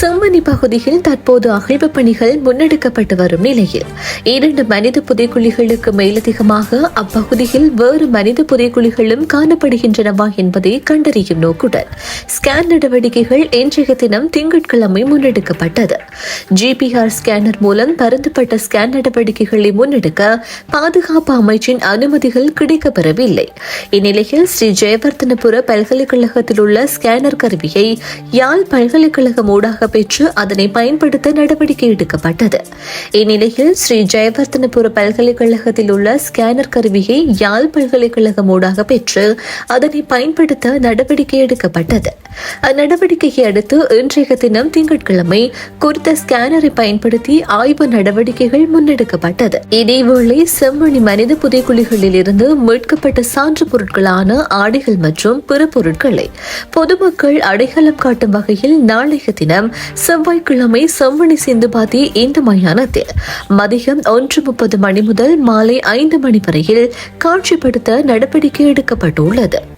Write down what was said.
செம்மணி பகுதியில் தற்போது அகழ்வு பணிகள் முன்னெடுக்கப்பட்டு வரும் நிலையில். இரண்டு மனித புதைக்குழிகளுக்கு மேலதிகமாக அப்பகுதியில் வேறு மனித புதைக்குழிகளும் காணப்படுகின்றனவா என்பதை கண்டறியும் நோக்குடன் ஸ்கேன் நடவடிக்கைகள் இன்றைய தினம் திங்கட்கிழமை முன்னெடுக்கப்பட்டது. ஜிபிஆர் ஸ்கேனர் மூலம் பரந்துபட்ட ஸ்கேன் நடவடிக்கைகளை முன்னெடுக்க பாதுகாப்பு அமைச்சின் அனுமதிகள் கிடைக்கப்பெறவில்லை. இந்நிலையில் ஸ்ரீ ஜெயவர்தனபுர பல்கலைக்கழகத்தில் உள்ள ஸ்கேனர் கருவியை யாழ் பல்கலைக்கழகம் ஊடாக பெற்று அதனை பயன்படுத்த நடவடிக்கை எடுக்கப்பட்டது. இந்நிலையில் ஸ்ரீ ஜெயவர்தனபுர பல்கலைக்கழகத்தில் உள்ள ஸ்கேனர் கருவியை யாழ் பல்கலைக்கழகம் ஊடாக பெற்று அதனை பயன்படுத்த நடவடிக்கை எடுக்கப்பட்டது. அந்நடவடிக்கையை அடுத்து இன்றைய தினம் திங்கட்கிழமை குறித்த ஸ்கேனரை பயன்படுத்தி ஆய்வு நடவடிக்கைகள் முன்னெடுக்கப்பட்டது. இதேவேளை செம்மணி மனித புதைக்குழிகளில் இருந்து மீட்கப்பட்ட சான்று பொருட்களான ஆடைகள் மற்றும் பிற பொருட்களை பொதுமக்கள் அடையாளம் காட்டும் வகையில் நாளைய தினம் செவ்வாய்க்கிழமை செம்மணி சிந்துபாத்தி இந்த மயானத்தில். மதியம் ஒன்று முப்பது மணி முதல் மாலை ஐந்து மணி வரையில் காட்சிப்படுத்த நடவடிக்கை எடுக்கப்பட்டுள்ளது.